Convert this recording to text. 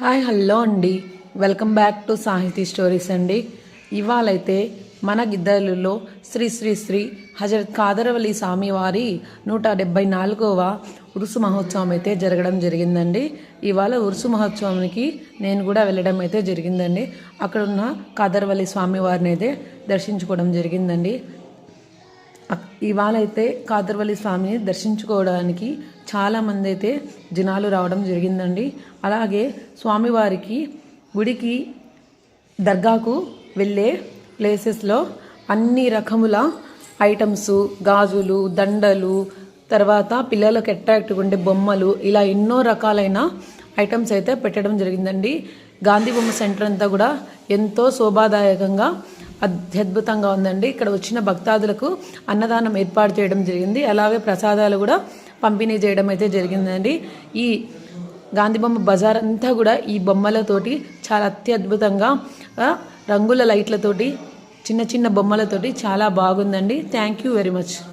Hi hello అండి. Welcome back to Sahithi stories అండి. ఇవాళైతే మన గిద్దలులో శ్రీ శ్రీ శ్రీ హజరత్ కాదరవల్లి స్వామివారి నూట డెబ్బై నాలుగవ ఉరుసు మహోత్సవం అయితే జరగడం జరిగిందండి. ఇవాళ ఉరుసు మహోత్సవానికి నేను కూడా వెళ్ళడం అయితే జరిగిందండి. అక్కడున్న కాదరవల్లి స్వామివారిని అయితే దర్శించుకోవడం జరిగిందండి. ఇవాళైతే ఇవాళ అయితే కాదర్వల్లి స్వామిని దర్శించుకోవడానికి చాలామంది అయితే జనాలు రావడం జరిగిందండి. అలాగే స్వామివారికి గుడికి దర్గాకు వెళ్ళే ప్లేసెస్లో అన్ని రకముల ఐటమ్స్ గాజులు దండలు తర్వాత పిల్లలకు అట్రాక్ట్ ఉండే బొమ్మలు ఇలా ఎన్నో రకాలైన ఐటమ్స్ అయితే పెట్టడం జరిగిందండి. గాంధీ బొమ్మ సెంటర్ అంతా కూడా ఎంతో శోభాదాయకంగా అత్యద్భుతంగా ఉందండి. ఇక్కడ వచ్చిన భక్తాదులకు అన్నదానం ఏర్పాటు చేయడం జరిగింది. అలాగే ప్రసాదాలు కూడా పంపిణీ చేయడం అయితే జరిగిందండి. ఈ గాంధీ బొమ్మ బజార్ అంతా కూడా ఈ బొమ్మలతోటి చాలా అత్యద్భుతంగా రంగుల లైట్లతోటి చిన్న చిన్న బొమ్మలతోటి చాలా బాగుందండి. Thank you very much